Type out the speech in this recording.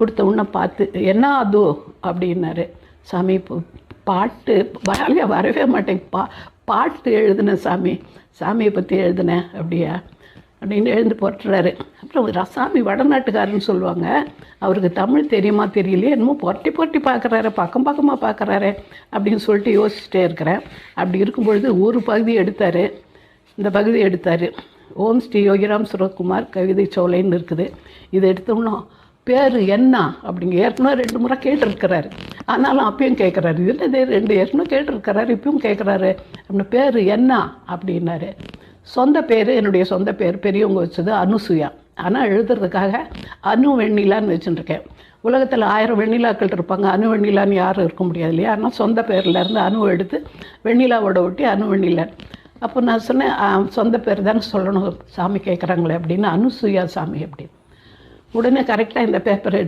கொடுத்த உடனே பார்த்து என்ன அது? அப்படின்னாரு. சாமி பாட்டு வரவே வரவே மாட்டேன் பா பாட்டு எழுதினேன் சாமி. சாமியை பற்றி எழுதினேன். அப்படியா? அப்படின்னு எழுந்து போட்டுறாரு அப்புறம் ரசாமி வடநாட்டுக்காரன்னு சொல்லுவாங்க. அவருக்கு தமிழ் தெரியுமா தெரியலையே என்னமோ புரட்டி புரட்டி பார்க்குறாரு பக்கம் பக்கமாக பார்க்குறாரு அப்படின்னு சொல்லிட்டு யோசிச்சுட்டே இருக்கிறேன். அப்படி இருக்கும்பொழுது ஒரு பகுதி எடுத்தார். இந்த பகுதி எடுத்தார். ஓம் ஸ்ரீ யோகிராம் சுரகுமார் கவிதை சோலைன்னு இருக்குது. இதை எடுத்தோம்னா பேர் என்ன? அப்படிங்க. ஏற்கனவே ரெண்டு முறை கேட்டிருக்கிறாரு. ஆனாலும் அப்பயும் கேட்குறாரு. இது இதே ரெண்டு ஏற்கனவே கேட்டிருக்கிறாரு இப்பயும் கேட்குறாரு. அப்படின்னு பேர் என்ன? அப்படின்னாரு. சொந்த பேர் என்னுடைய சொந்த பேர் பெரியவங்க வச்சது அனுசுயா. ஆனால் எழுதுறதுக்காக அணு வெண்ணிலான்னு வச்சுட்டுருக்கேன் உலகத்தில் ஆயிரம் வெண்ணிலாக்கள் இருப்பாங்க. அணு வெண்ணிலான்னு யாரும் இருக்க முடியாது இல்லையா? ஆனால் சொந்த பேர்லேருந்து அணு எடுத்து வெண்ணிலாவோட ஒட்டி அணு வெண்ணிலான். அப்போ நான் சொன்னேன் சொந்த பேர் தானே சொல்லணும். சாமி கேட்குறாங்களே அப்படின்னு. அனுசுயா சாமி அப்படின்னு. உடனே கரெக்டாக இந்த பேப்பரை எடுத்து